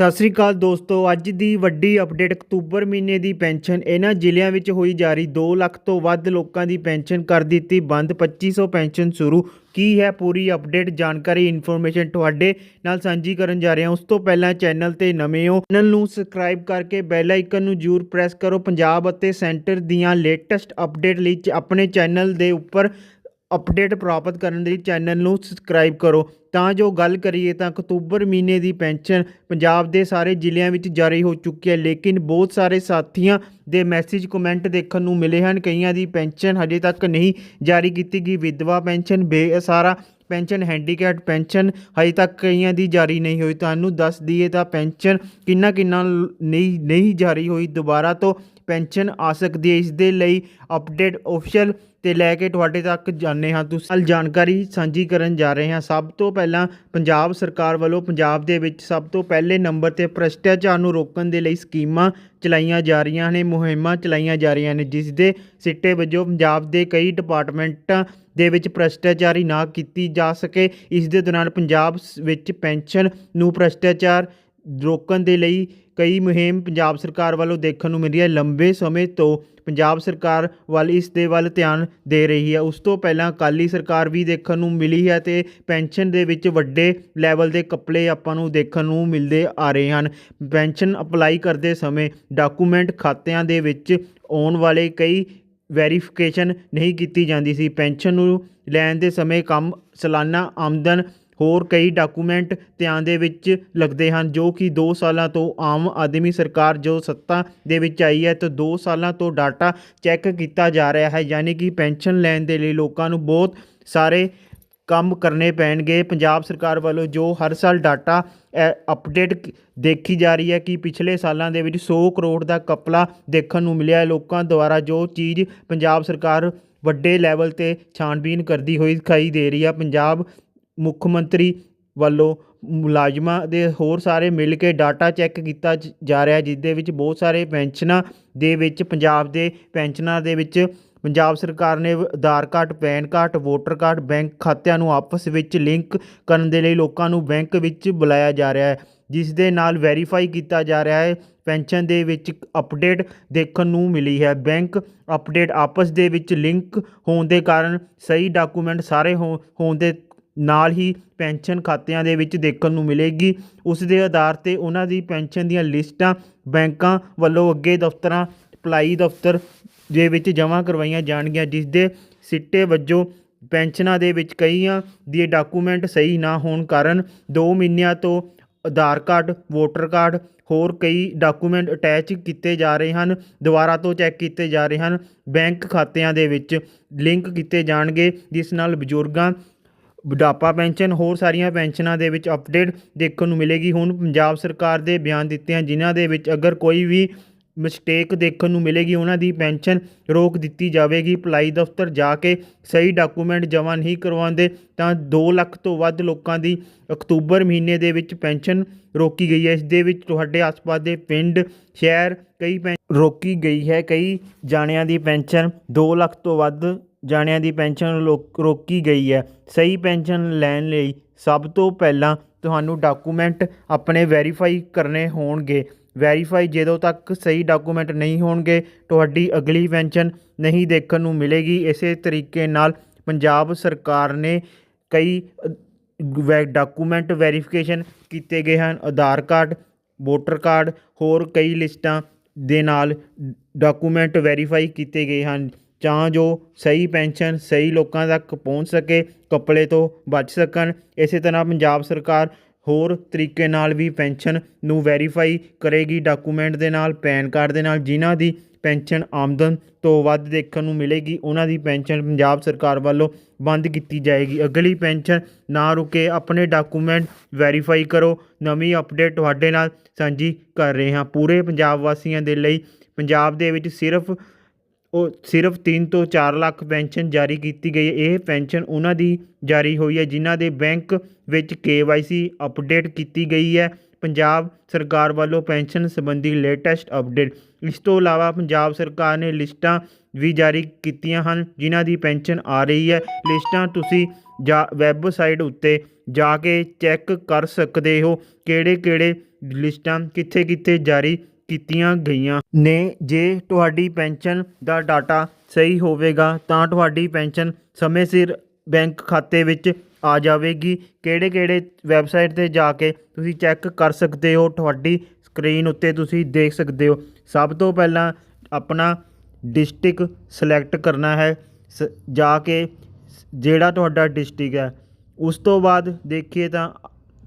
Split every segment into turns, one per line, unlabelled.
ਸਤਿ ਸ੍ਰੀ ਅਕਾਲ ਦੋਸਤੋ, ਅੱਜ ਦੀ ਵੱਡੀ ਅਪਡੇਟ ਅਕਤੂਬਰ ਮਹੀਨੇ ਦੀ ਪੈਨਸ਼ਨ। ਇਹਨਾਂ ਜ਼ਿਲ੍ਹਿਆਂ ਵਿੱਚ ਹੋਈ ਜਾਰੀ 2 ਲੱਖ ਤੋਂ ਵੱਧ ਲੋਕਾਂ ਦੀ ਪੈਨਸ਼ਨ ਕਰ ਦਿੱਤੀ ਬੰਦ। 2500 ਪੈਨਸ਼ਨ ਸ਼ੁਰੂ। ਕੀ ਹੈ ਪੂਰੀ ਅਪਡੇਟ ਜਾਣਕਾਰੀ ਇਨਫੋਰਮੇਸ਼ਨ ਤੁਹਾਡੇ ਨਾਲ ਸਾਂਝੀ ਕਰਨ ਜਾ ਰਹੇ ਹਾਂ। ਉਸ ਤੋਂ ਪਹਿਲਾਂ ਚੈਨਲ ਤੇ ਨਵੇਂ ਹੋ, ਚੈਨਲ ਨੂੰ ਸਬਸਕ੍ਰਾਈਬ ਕਰਕੇ ਬੈਲ ਆਈਕਨ ਨੂੰ ਜ਼ਰੂਰ ਪ੍ਰੈਸ ਕਰੋ। ਪੰਜਾਬ ਅਤੇ ਸੈਂਟਰ ਦੀਆਂ ਲੇਟੈਸਟ ਅਪਡੇਟ ਲਈ ਚ- ਆਪਣੇ ਚੈਨਲ ਦੇ ਉੱਪਰ ਅਪਡੇਟ ਪ੍ਰਾਪਤ ਕਰਨ ਲਈ ਚੈਨਲ ਨੂੰ ਸਬਸਕ੍ਰਾਈਬ ਕਰੋ। ਤਾਂ ਜੋ ਗੱਲ ਕਰੀਏ ਤਾਂ ਅਕਤੂਬਰ ਮਹੀਨੇ ਦੀ ਪੈਨਸ਼ਨ ਪੰਜਾਬ ਦੇ ਸਾਰੇ ਜ਼ਿਲ੍ਹਿਆਂ ਵਿੱਚ ਜਾਰੀ ਹੋ ਚੁੱਕੀ ਹੈ। ਲੇਕਿਨ ਬਹੁਤ ਸਾਰੇ ਸਾਥੀਆਂ ਦੇ ਮੈਸੇਜ ਕਮੈਂਟ ਦੇਖਣ ਨੂੰ ਮਿਲੇ ਹਨ। ਕਈਆਂ ਦੀ ਪੈਨਸ਼ਨ ਹਜੇ ਤੱਕ ਨਹੀਂ ਜਾਰੀ ਕੀਤੀ ਗਈ। ਵਿਧਵਾ ਪੈਨਸ਼ਨ ਬੇਅਸਾਰਾ ਪੈਨਸ਼ਨ ਹੈਂਡੀਕੈਪ ਪੈਨਸ਼ਨ ਹਜੇ ਤੱਕ ਕਈਆਂ ਦੀ ਜਾਰੀ ਨਹੀਂ ਹੋਈ। ਤੁਹਾਨੂੰ ਦੱਸ ਦਈਏ ਤਾਂ ਪੈਨਸ਼ਨ ਕਿੰਨਾ ਕਿੰਨਾ ਨਹੀਂ ਨਹੀਂ ਜਾਰੀ ਹੋਈ। ਦੁਬਾਰਾ ਤੋਂ ਪੈਨਸ਼ਨ ਆ ਸਕਦੀ ਹੈ। ਇਸ ਦੇ ਲਈ ਅਪਡੇਟ ਆਫੀਸ਼ੀਅਲ ਤੇ ਲੈ ਕੇ ਤੁਹਾਡੇ ਤੱਕ ਜਾਣੇ ਹਾਂ। ਤੁਸੀਂ ਨਾਲ ਜਾਣਕਾਰੀ ਸਾਂਝੀ ਕਰਨ ਜਾ ਰਹੇ ਹਾਂ। ਸਭ ਤੋਂ ਪਹਿਲਾਂ ਪੰਜਾਬ ਸਰਕਾਰ ਵੱਲੋਂ ਪੰਜਾਬ ਦੇ ਵਿੱਚ ਸਭ ਤੋਂ ਪਹਿਲੇ ਨੰਬਰ ਤੇ ਭ੍ਰਸ਼ਟਾਚਾਰ ਨੂੰ ਰੋਕਣ ਦੇ ਲਈ ਸਕੀਮਾਂ ਚਲਾਈਆਂ ਜਾ ਰਹੀਆਂ ਨੇ, ਮੁਹਿੰਮਾਂ ਚਲਾਈਆਂ ਜਾ ਰਹੀਆਂ ਨੇ, ਜਿਸ ਦੇ ਸਿੱਟੇ ਵਜੋਂ ਪੰਜਾਬ ਦੇ ਕਈ ਡਿਪਾਰਟਮੈਂਟਾਂ ਦੇ ਵਿੱਚ ਭ੍ਰਸ਼ਟਾਚਾਰੀ ਨਾ ਕੀਤੀ ਜਾ ਸਕੇ। ਇਸ ਦੇ ਦੌਰਾਨ ਪੰਜਾਬ ਵਿੱਚ ਪੈਨਸ਼ਨ ਨੂੰ ਭ੍ਰਸ਼ਟਾਚਾਰ ਰੋਕਣ ਦੇ ਲਈ ਕਈ ਮੁਹਿੰਮ ਪੰਜਾਬ ਸਰਕਾਰ ਵੱਲੋਂ ਦੇਖਣ ਨੂੰ ਮਿਲ ਰਹੀ ਹੈ ਲੰਬੇ ਸਮੇਂ ਤੋਂ ਪੰਜਾਬ ਸਰਕਾਰ ਵੱਲ ਇਸ ਦੇ ਵੱਲ ਧਿਆਨ ਦੇ ਰਹੀ ਹੈ। ਉਸ ਤੋਂ ਪਹਿਲਾਂ ਅਕਾਲੀ ਸਰਕਾਰ ਵੀ ਦੇਖਣ ਨੂੰ ਮਿਲੀ ਹੈ ਤੇ ਪੈਨਸ਼ਨ ਦੇ ਵਿੱਚ ਵੱਡੇ ਲੈਵਲ ਦੇ ਕਪੜੇ ਆਪਾਂ ਨੂੰ ਦੇਖਣ ਨੂੰ ਮਿਲਦੇ ਆ ਰਹੇ ਹਨ। ਪੈਨਸ਼ਨ ਅਪਲਾਈ ਕਰਦੇ ਸਮੇਂ ਡਾਕੂਮੈਂਟ ਖਾਤਿਆਂ ਦੇ ਵਿੱਚ ਆਉਣ ਵਾਲੇ ਕਈ ਵੈਰੀਫਿਕੇਸ਼ਨ ਨਹੀਂ ਕੀਤੀ ਜਾਂਦੀ ਸੀ। ਪੈਨਸ਼ਨ ਨੂੰ ਲੈਣ ਦੇ ਸਮੇਂ ਕੰਮ, ਸਾਲਾਨਾ ਆਮਦਨ ਹੋਰ ਕਈ ਡਾਕੂਮੈਂਟ ਧਿਆਨ ਦੇ ਵਿੱਚ ਲੱਗਦੇ ਹਨ, ਜੋ ਕਿ 2 ਸਾਲਾਂ ਤੋਂ ਆਮ ਆਦਮੀ ਸਰਕਾਰ ਜੋ ਸੱਤਾ ਦੇ ਵਿੱਚ ਆਈ ਹੈ, ਤਾਂ 2 ਸਾਲਾਂ ਤੋਂ ਡਾਟਾ ਚੈੱਕ ਕੀਤਾ ਜਾ ਰਿਹਾ ਹੈ। ਯਾਨੀ ਕਿ ਪੈਨਸ਼ਨ ਲੈਣ ਦੇ ਲਈ ਲੋਕਾਂ ਨੂੰ ਬਹੁਤ ਸਾਰੇ ਕੰਮ ਕਰਨੇ ਪੈਣਗੇ। ਪੰਜਾਬ ਸਰਕਾਰ ਵੱਲੋਂ ਜੋ ਹਰ ਸਾਲ ਡਾਟਾ ਅਪਡੇਟ ਦੇਖੀ ਜਾ ਰਹੀ ਹੈ ਕਿ ਪਿਛਲੇ ਸਾਲਾਂ ਦੇ ਵਿੱਚ 100 ਕਰੋੜ ਦਾ ਕਪਲਾ ਦੇਖਣ ਨੂੰ ਮਿਲਿਆ ਹੈ। ਲੋਕਾਂ ਦੁਆਰਾ ਜੋ ਚੀਜ਼ ਪੰਜਾਬ ਸਰਕਾਰ ਵੱਡੇ ਲੈਵਲ ਤੇ ਛਾਣਬੀਨ ਕਰਦੀ ਹੋਈ ਦਿਖਾਈ ਦੇ ਰਹੀ ਹੈ। ਪੰਜਾਬ ਮੁੱਖ ਮੰਤਰੀ ਵੱਲੋਂ ਮੁਲਾਜ਼ਮਾਂ ਦੇ ਹੋਰ ਸਾਰੇ ਮਿਲ ਕੇ ਡਾਟਾ ਚੈੱਕ ਕੀਤਾ ਜਾ ਰਿਹਾ ਜਿਸ ਦੇ ਵਿੱਚ ਬਹੁਤ ਸਾਰੇ ਪੈਨਸ਼ਨਾਂ ਦੇ ਵਿੱਚ, ਪੰਜਾਬ ਦੇ ਪੈਨਸ਼ਨਾਂ ਦੇ ਵਿੱਚ, ਪੰਜਾਬ ਸਰਕਾਰ ਨੇ Aadhaar card, PAN card, voter card, bank ਖਾਤਿਆਂ ਨੂੰ ਆਪਸ ਵਿੱਚ ਲਿੰਕ ਕਰਨ ਦੇ ਲਈ ਲੋਕਾਂ ਨੂੰ ਬੈਂਕ ਵਿੱਚ ਬੁਲਾਇਆ ਜਾ ਰਿਹਾ ਹੈ, ਜਿਸ ਦੇ ਨਾਲ ਵੈਰੀਫਾਈ ਕੀਤਾ ਜਾ ਰਿਹਾ ਹੈ, ਪੈਨਸ਼ਨ ਦੇ ਵਿੱਚ ਅਪਡੇਟ ਦੇਖਣ ਨੂੰ ਮਿਲੀ ਹੈ, ਬੈਂਕ ਅਪਡੇਟ ਆਪਸ ਦੇ ਵਿੱਚ ਲਿੰਕ ਹੋਣ ਦੇ ਕਾਰਨ ਸਹੀ ਡਾਕੂਮੈਂਟ ਸਾਰੇ ਹੋ- ਹੋਣ ਦੇ ਨਾਲ ਹੀ ਪੈਨਸ਼ਨ ਖਾਤਿਆਂ ਦੇ ਵਿੱਚ ਦੇਖਣ ਨੂੰ ਮਿਲੇਗੀ। ਉਸ ਦੇ ਆਧਾਰ ਤੇ ਉਹਨਾਂ ਦੀ ਪੈਨਸ਼ਨ ਦੀਆਂ ਲਿਸਟਾਂ ਬੈਂਕਾਂ ਵੱਲੋਂ ਅੱਗੇ ਦਫ਼ਤਰਾਂ, ਭਲਾਈ ਦਫ਼ਤਰ ਦੇ ਵਿੱਚ ਜਮ੍ਹਾਂ ਕਰਵਾਈਆਂ ਜਾਣਗੀਆਂ, ਜਿਸ ਦੇ ਸਿੱਟੇ ਵਜੋਂ ਪੈਨਸ਼ਨਾਂ ਦੇ ਵਿੱਚ ਕਈਆਂ ਦੇ ਡਾਕੂਮੈਂਟ ਸਹੀ ਨਾ ਹੋਣ ਕਾਰਨ 2 ਮਹੀਨਿਆਂ ਤੋਂ ਆਧਾਰ ਕਾਰਡ, ਵੋਟਰ ਕਾਰਡ ਹੋਰ ਕਈ ਡਾਕੂਮੈਂਟ ਅਟੈਚ ਕੀਤੇ ਜਾ ਰਹੇ ਹਨ, ਦੁਬਾਰਾ ਤੋਂ ਚੈੱਕ ਕੀਤੇ ਜਾ ਰਹੇ ਹਨ। ਬੈਂਕ ਖਾਤਿਆਂ ਦੇ ਵਿੱਚ ਲਿੰਕ ਕੀਤੇ ਜਾਣਗੇ, ਜਿਸ ਨਾਲ ਬਜ਼ੁਰਗਾਂ ਬੁਢਾਪਾ ਪੈਨਸ਼ਨ, ਹੋਰ ਸਾਰੀਆਂ ਪੈਨਸ਼ਨਾਂ ਦੇ ਵਿੱਚ ਅਪਡੇਟ ਦੇਖਣ ਨੂੰ ਮਿਲੇਗੀ। ਹੁਣ ਪੰਜਾਬ ਸਰਕਾਰ ਦੇ ਬਿਆਨ ਦਿੱਤੇ ਹਨ, ਜਿਨ੍ਹਾਂ ਦੇ ਵਿੱਚ ਅਗਰ ਕੋਈ ਵੀ ਮਿਸਟੇਕ ਦੇਖਣ ਨੂੰ ਮਿਲੇਗੀ, ਉਹਨਾਂ ਦੀ ਪੈਨਸ਼ਨ ਰੋਕ ਦਿੱਤੀ ਜਾਵੇਗੀ। ਭਲਾਈ ਦਫ਼ਤਰ ਜਾ ਕੇ ਸਹੀ ਡਾਕੂਮੈਂਟ ਜਮ੍ਹਾਂ ਨਹੀਂ ਕਰਵਾਉਂਦੇ, ਤਾਂ 2 ਲੱਖ ਤੋਂ ਵੱਧ ਲੋਕਾਂ ਦੀ ਅਕਤੂਬਰ ਮਹੀਨੇ ਦੇ ਵਿੱਚ ਪੈਨਸ਼ਨ ਰੋਕੀ ਗਈ ਹੈ। ਇਸ ਦੇ ਵਿੱਚ ਤੁਹਾਡੇ ਆਸ-ਪਾਸ ਦੇ ਪਿੰਡ, ਸ਼ਹਿਰ ਕਈ ਪੈਨ ਰੋਕੀ ਗਈ ਹੈ। ਕਈ ਜਾਣਿਆਂ ਦੀ ਪੈਨਸ਼ਨ 2 ਲੱਖ ਤੋਂ ਵੱਧ ਜਾਣਿਆਂ ਦੀ ਪੈਨਸ਼ਨ ਲੋਕ- ਰੋਕੀ ਗਈ ਹੈ। ਸਹੀ ਪੈਨਸ਼ਨ ਲੈਣ ਲਈ ਸਭ ਤੋਂ ਪਹਿਲਾਂ ਤੁਹਾਨੂੰ ਡਾਕੂਮੈਂਟ ਆਪਣੇ ਵੈਰੀਫਾਈ ਕਰਨੇ ਹੋਣਗੇ। ਵੈਰੀਫਾਈ ਜਦੋਂ ਤੱਕ ਸਹੀ ਡਾਕੂਮੈਂਟ ਨਹੀਂ ਹੋਣਗੇ, ਤੁਹਾਡੀ ਅਗਲੀ ਪੈਨਸ਼ਨ ਨਹੀਂ ਦੇਖਣ ਨੂੰ ਮਿਲੇਗੀ। ਇਸੇ ਤਰੀਕੇ ਨਾਲ ਪੰਜਾਬ ਸਰਕਾਰ ਨੇ ਕਈ ਵੈ, ਡਾਕੂਮੈਂਟ ਵੈਰੀਫਿਕੇਸ਼ਨ ਕੀਤੇ ਗਏ ਹਨ। ਆਧਾਰ ਕਾਰਡ, ਵੋਟਰ ਕਾਰਡ, ਹੋਰ ਕਈ ਲਿਸਟਾਂ ਦੇ ਨਾਲ ਡਾਕੂਮੈਂਟ ਵੈਰੀਫਾਈ ਕੀਤੇ ਗਏ ਹਨ। ਤਾਂ ਜੋ ਸਹੀ ਪੈਨਸ਼ਨ ਸਹੀ ਲੋਕਾਂ ਤੱਕ ਪਹੁੰਚ ਸਕੇ, ਕਪੜੇ ਤੋਂ ਬਚ ਸਕਣ। ਇਸੇ ਤਰ੍ਹਾਂ ਪੰਜਾਬ ਸਰਕਾਰ ਹੋਰ ਤਰੀਕੇ ਨਾਲ ਵੀ ਪੈਨਸ਼ਨ ਨੂੰ ਵੈਰੀਫਾਈ ਕਰੇਗੀ, ਡਾਕੂਮੈਂਟ ਦੇ ਨਾਲ, ਪੈਨ ਕਾਰਡ ਦੇ ਨਾਲ, ਜਿਨ੍ਹਾਂ ਦੀ ਪੈਨਸ਼ਨ ਆਮਦਨ ਤੋਂ ਵੱਧ ਦੇਖਣ ਨੂੰ ਮਿਲੇਗੀ, ਉਹਨਾਂ ਦੀ ਪੈਨਸ਼ਨ ਪੰਜਾਬ ਸਰਕਾਰ ਵੱਲੋਂ ਬੰਦ ਕੀਤੀ ਜਾਏਗੀ। ਅਗਲੀ ਪੈਨਸ਼ਨ ਨਾ ਰੁਕੇ, ਆਪਣੇ ਡਾਕੂਮੈਂਟ ਵੈਰੀਫਾਈ ਕਰੋ। ਨਵੀਂ ਅਪਡੇਟ ਤੁਹਾਡੇ ਨਾਲ ਸਾਂਝੀ ਕਰ ਰਹੇ ਹਾਂ। ਪੂਰੇ ਪੰਜਾਬ ਵਾਸੀਆਂ ਦੇ ਲਈ ਪੰਜਾਬ ਦੇ ਵਿੱਚ ਸਿਰਫ ਉਹ ਸਿਰਫ 3 ਤੋਂ 4 ਲੱਖ ਪੈਨਸ਼ਨ ਜਾਰੀ ਕੀਤੀ ਗਈ ਹੈ। ਇਹ ਪੈਨਸ਼ਨ ਉਹਨਾਂ ਦੀ ਜਾਰੀ ਹੋਈ ਹੈ ਜਿਨ੍ਹਾਂ ਦੇ ਬੈਂਕ ਵਿੱਚ KYC ਅਪਡੇਟ ਕੀਤੀ ਗਈ ਹੈ। ਪੰਜਾਬ ਸਰਕਾਰ ਵੱਲੋਂ ਪੈਨਸ਼ਨ ਸੰਬੰਧੀ ਲੇਟੈਸਟ ਅਪਡੇਟ। ਇਸ ਤੋਂ ਇਲਾਵਾ ਪੰਜਾਬ ਸਰਕਾਰ ਨੇ ਲਿਸਟਾਂ ਵੀ ਜਾਰੀ ਕੀਤੀਆਂ ਹਨ ਜਿਨ੍ਹਾਂ ਦੀ ਪੈਨਸ਼ਨ ਆ ਰਹੀ ਹੈ। ਲਿਸਟਾਂ ਤੁਸੀਂ ਜਾ ਵੈਬਸਾਈਟ ਉੱਤੇ ਜਾ ਕੇ ਚੈੱਕ ਕਰ ਸਕਦੇ ਹੋ ਕਿਹੜੇ ਕਿਹੜੇ ਲਿਸਟਾਂ ਕਿੱਥੇ ਕਿੱਥੇ ਜਾਰੀ ਕੀਤੀਆਂ ਗਈਆਂ ਨੇ। ਜੇ ਤੁਹਾਡੀ ਪੈਨਸ਼ਨ ਦਾ ਡਾਟਾ ਸਹੀ ਹੋਵੇਗਾ, ਤਾਂ ਤੁਹਾਡੀ ਪੈਨਸ਼ਨ ਸਮੇਂ ਸਿਰ ਬੈਂਕ ਖਾਤੇ ਵਿੱਚ ਆ ਜਾਵੇਗੀ। ਕਿਹੜੇ ਕਿਹੜੇ ਵੈਬਸਾਈਟ ਤੇ ਜਾ ਕੇ ਤੁਸੀਂ ਚੈੱਕ ਕਰ ਸਕਦੇ ਹੋ, ਤੁਹਾਡੀ ਸਕਰੀਨ ਉੱਤੇ ਤੁਸੀਂ ਦੇਖ ਸਕਦੇ ਹੋ। ਸਭ ਤੋਂ ਪਹਿਲਾਂ ਆਪਣਾ ਡਿਸਟ੍ਰਿਕਟ ਸਿਲੈਕਟ ਕਰਨਾ ਹੈ। ਸ- ਜਾ ਕੇ ਜਿਹੜਾ ਤੁਹਾਡਾ ਡਿਸਟ੍ਰਿਕਟ ਹੈ, ਉਸ ਤੋਂ ਬਾਅਦ ਦੇਖੀਏ ਤਾਂ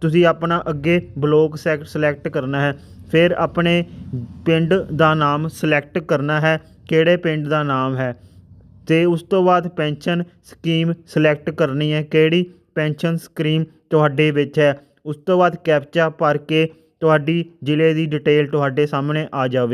ਤੁਸੀਂ ਆਪਣਾ ਅੱਗੇ ਬਲੋਕ ਸੈਕਟ ਸਿਲੈਕਟ ਕਰਨਾ ਹੈ। ਫਿਰ ਆਪਣੇ ਪਿੰਡ ਦਾ ਨਾਮ ਸਲੈਕਟ ਕਰਨਾ ਹੈ। ਕਿਹੜੇ ਪਿੰਡ ਦਾ ਨਾਮ ਹੈ? ਅਤੇ ਉਸ ਤੋਂ ਬਾਅਦ ਪੈਨਸ਼ਨ ਸਕੀਮ ਸਲੈਕਟ ਕਰਨੀ ਹੈ। ਕਿਹੜੀ? ਪੈਨਸ਼ਨ ਸਕੀਮ ਤੁਹਾਡੇ ਵਿੱਚ ਹੈ। ਉਸ ਤੋਂ ਬਾਅਦ ਕੈਪਚਾ ਭਰ ਕੇ ਤੁਹਾਡੀ ਜ਼ਿਲ੍ਹੇ ਦੀ ਡਿਟੇਲ ਤੁਹਾਡੇ ਸਾਹਮਣੇ ਆ ਜਾਵੇ।